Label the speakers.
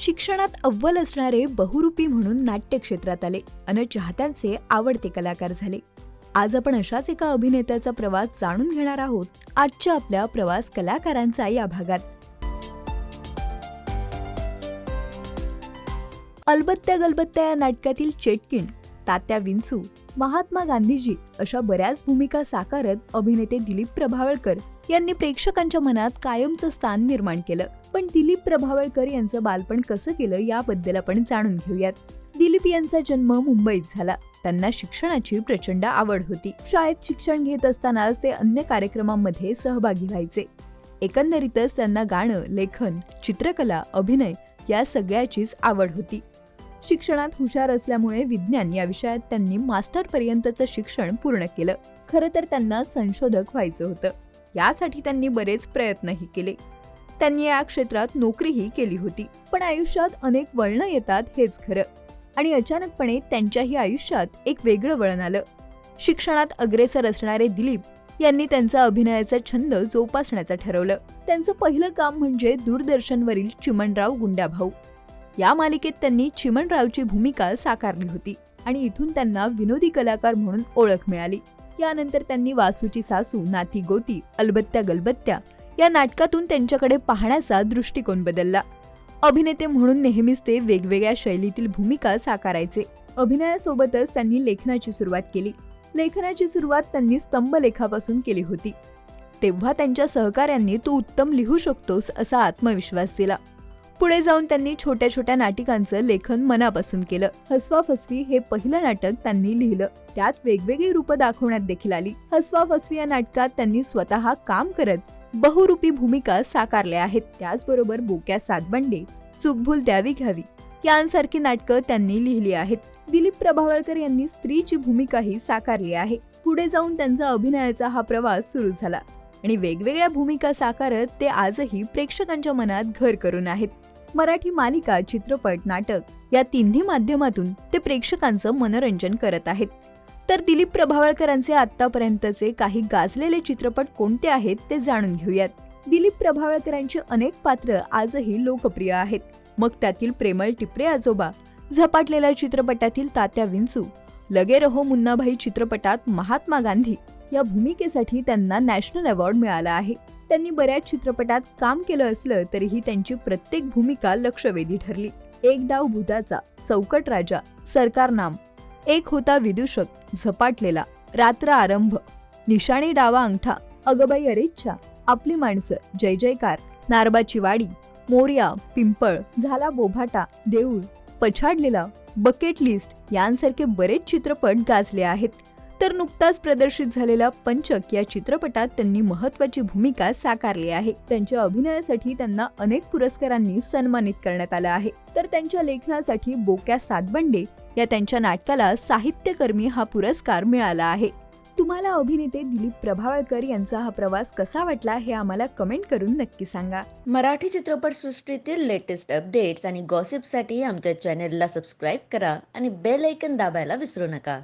Speaker 1: शिक्षणात अव्वल असणारे बहुरूपी म्हणून नाट्य क्षेत्रात आले. अन चाहत्यांचे आवडते कलाकार झाले. आज आपण अशाच एका अभिनेत्याचा प्रवास जाणून घेणार आहोत. आजच्या आपल्या प्रवास कलाकारांचा या भागात. अलबत्त्या गलबत्त्या या नाटकातील चेटकिण तात्या विंचू महात्मा गांधीजी अशा बऱ्याच भूमिका साकारत अभिनेते दिलीप प्रभावळकर यांनी प्रेक्षकांच्या मनात कायमचं स्थान निर्माण केलं. पण दिलीप प्रभावळकर यांचं बालपण कसं केलं याबद्दल आपण जाणून घेऊयात. दिलीप यांचा जन्म मुंबईत झाला. त्यांना शिक्षणाची प्रचंड आवड होती. शाळेत शिक्षण घेत असतानाच ते अन्य कार्यक्रमांमध्ये सहभागी व्हायचे. एकंदरीतच त्यांना गाणं लेखन चित्रकला अभिनय या सगळ्याचीच आवड होती. शिक्षणात हुशार असल्यामुळे विज्ञान या विषयात त्यांनी मास्टर पर्यंतचं शिक्षण पूर्ण केलं. खरं तर त्यांना संशोधक व्हायचं होतं. यासाठी त्यांनी बरेच प्रयत्नही केले. त्यांनी या क्षेत्रात नोकरीही केली होती पण आयुष्यात अनेक वळणं येतात हेच खरं. आणि अचानकपणे त्यांच्याही आयुष्यात एक वेगळं वळण आलं. शिक्षणात अग्रेसर असणारे दिलीप यांनी त्यांचा अभिनयाचा छंद जोपासण्याचं ठरवलं. त्यांचं पहिलं काम म्हणजे दूरदर्शनवरील चिमणराव गुंडाभाऊ. या मालिकेत त्यांनी चिमणरावची भूमिका साकारली होती आणि इथून त्यांना विनोदी कलाकार म्हणून ओळख मिळाली. यानंतर त्यांनी वासूची सासू नाती गोती अलबत्त्या गलबत्त्या या नाटकातून त्यांच्याकडे पाहण्याचा दृष्टिकोन बदलला. अभिनेते म्हणून नेहमीच ते वेगवेगळ्या शैलीतील भूमिका साकारायचे. अभिनयासोबतच त्यांनी लेखनाची सुरुवात केली. लेखनाची सुरुवात त्यांनी स्तंभलेखापासून केली होती. तेव्हा त्यांच्या सहकाऱ्यांनी तू उत्तम लिहू शकतोस असा आत्मविश्वास दिला. पुढे जाऊन त्यांनी छोट्या छोट्या नाटिकांचं लेखन मनापासून केलं. हसवा फसवी हे पहिलं नाटक त्यांनी लिहिलं. त्यात वेगवेगळी रूपं दाखवण्यात देखील आली. हसवा फसवी या नाटकात त्यांनी स्वतः काम करत बहुरूपी भूमिका साकारल्या आहेत. त्याचबरोबर बोक्या सातबंडे चुकभूल द्यावी घ्यावी यांसारखी नाटकं त्यांनी लिहिली आहेत. दिलीप प्रभावळकर यांनी स्त्रीची भूमिकाही साकारली आहे. पुढे जाऊन त्यांचा अभिनयाचा हा प्रवास सुरू झाला. आणि वेगवेगळ्या भूमिका साकारत ते आजही प्रेक्षकांच्या मनात घर करून आहेत. मराठी मालिका चित्रपट नाटक या तिन्ही माध्यमातून ते प्रेक्षकांचं मनोरंजन करत आहेत. तर दिलीप प्रभावळकरांचे आतापर्यंतचे काही गाजलेले चित्रपट कोणते आहेत ते जाणून घेऊयात. दिलीप प्रभावळकरांची अनेक पात्र आजही लोकप्रिय आहेत. मग त्यातील प्रेमळ टिपरे आजोबा झपाटलेल्या चित्रपटातील तात्या विंचू लगे रहो मुन्नाभाई चित्रपटात महात्मा गांधी या भूमिकेसाठी त्यांना नॅशनल अवॉर्ड मिळाला आहे. त्यांनी बऱ्याच चित्रपटात काम केलं असलं तरीही त्यांची प्रत्येक भूमिका लक्षवेधी ठरली. एक डाव भूताचा चौकट राजा सरकार नाम एक होता विदूषक झपाटलेला. रात्र आरंभ. निशाणी डावा अंगठा अगबाई अरेच्छा आपली माणसं जय जयकार. नारबाची वाडी. मोर्या पिंपळ. झाला बोभाटा देऊळ. पछाडलेला बकेट लिस्ट यांसारखे बरेच चित्रपट गाजले आहेत. तर नुकताच प्रदर्शित झालेला पंचक या चित्रपटात त्यांनी महत्वाची भूमिका साकारली आहे. त्यांच्या अभिनयासाठी त्यांना अनेक पुरस्कारांनी सन्मानित करण्यात आलं आहे. तर त्यांच्या लेखनासाठी बोक्या सातबंडे या त्यांच्या नाटकाला साहित्यकर्मी हा पुरस्कार मिळाला आहे. तुम्हाला अभिनेते दिलीप प्रभावळकर यांचा हा प्रवास कसा वाटला हे आम्हाला कमेंट करून नक्की सांगा.
Speaker 2: मराठी चित्रपटसृष्टीतील लेटेस्ट अपडेट्स आणि गॉसिपसाठी आमच्या चॅनेलला सबस्क्राईब करा आणि बेल ऐकन दाबायला विसरू नका.